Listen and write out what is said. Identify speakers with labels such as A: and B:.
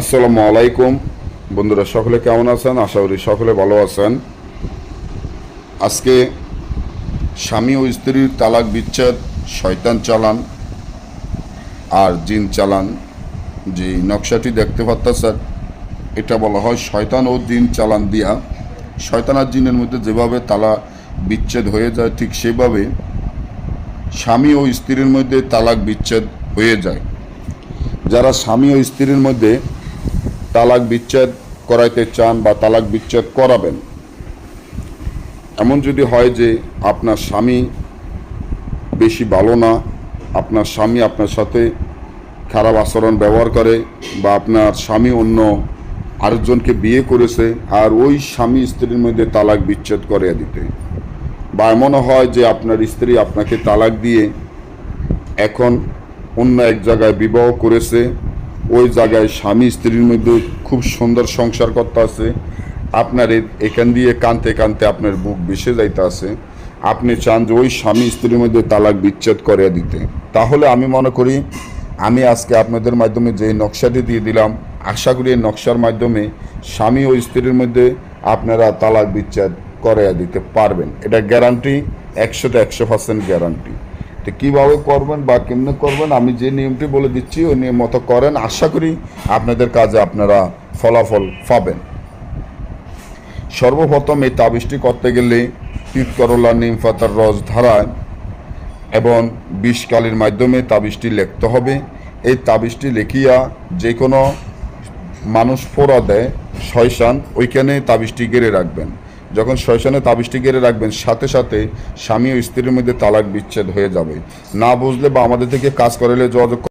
A: আসসালামু আলাইকুম। বন্ধুরা, সকলে কেমন আছেন? আশা করি সকলে ভালো আছেন। আজকে স্বামী ও স্ত্রীর তালাক বিচ্ছেদ, শয়তান চালান আর জিন চালান। যে নকশাটি দেখতে পাচ্ছেন এটা বলা হয় শয়তান ও জিন চালান দিয়া। শয়তান আর জিনের মধ্যে যেভাবে তালা বিচ্ছেদ হয়ে যায়, ঠিক সেভাবে স্বামী ও স্ত্রীর মধ্যে তালাক বিচ্ছেদ হয়ে যায়। যারা স্বামী ও স্ত্রীর মধ্যে তালাক বিচ্ছেদ করাইতে চান বা তালাক বিচ্ছেদ করাবেন। এমন যদি হয় যে আপনার স্বামী বেশি ভালো না, আপনার স্বামী আপনার সাথে খারাপ আচরণ ব্যবহার করে বা আপনার স্বামী অন্য আরেকজনকে বিয়ে করেছে আর ওই স্বামী স্ত্রীর মধ্যে তালাক বিচ্ছেদ করে দিতে। বা এমনও হয় যে আপনার স্ত্রী আপনাকে তালাক দিয়ে এখন অন্য এক জায়গায় বিবাহ করেছে ওই জায়গায় স্বামী স্ত্রীর মধ্যে খুব সুন্দর সংসার করতে আছে। আপনার এখান দিয়ে কানতে কানতে আপনার বুক বেসে যাইতে আছে। আপনি চান যে ওই স্বামী স্ত্রীর মধ্যে তালাক বিচ্ছেদ করে দিতে। তাহলে আমি মনে করি, আমি আজকে আপনাদের মাধ্যমে যে নকশাটি দিয়ে দিলাম, আশা করি এই নকশার মাধ্যমে স্বামী ও স্ত্রীর মধ্যে আপনারা তালাক বিচ্ছেদ করে দিতে পারবেন। এটা গ্যারান্টি একশোটা একশো পার্সেন্ট গ্যারান্টি তো কীভাবে করবেন বা কেমনে করবেন আমি যে নিয়মটি বলে দিচ্ছি, ওই নিয়ম মতো করেন। আশা করি আপনাদের কাজে আপনারা ফলাফল পাবেন। সর্বপ্রথম এই তাবিজটি করতে গেলে তিত করলা নিম পাতার রস ধারায় এবং বিষকালের মাধ্যমে তাবিজটি লিখতে হবে। এই তাবিজটি লিখিয়া যে কোনো মানুষ ফোড়া দেয় শয়শান ওইখানে তাবিজটি গেড়ে রাখবেন। যখন শয়শানে তাবিজটি গেড়ে রাখবেন, সাথে সাথে স্বামী ও স্ত্রীর মধ্যে তালাক বিচ্ছেদ হয়ে যাবে। না বুঝলে বা আমাদের থেকে কাজ করালে যোগাযোগ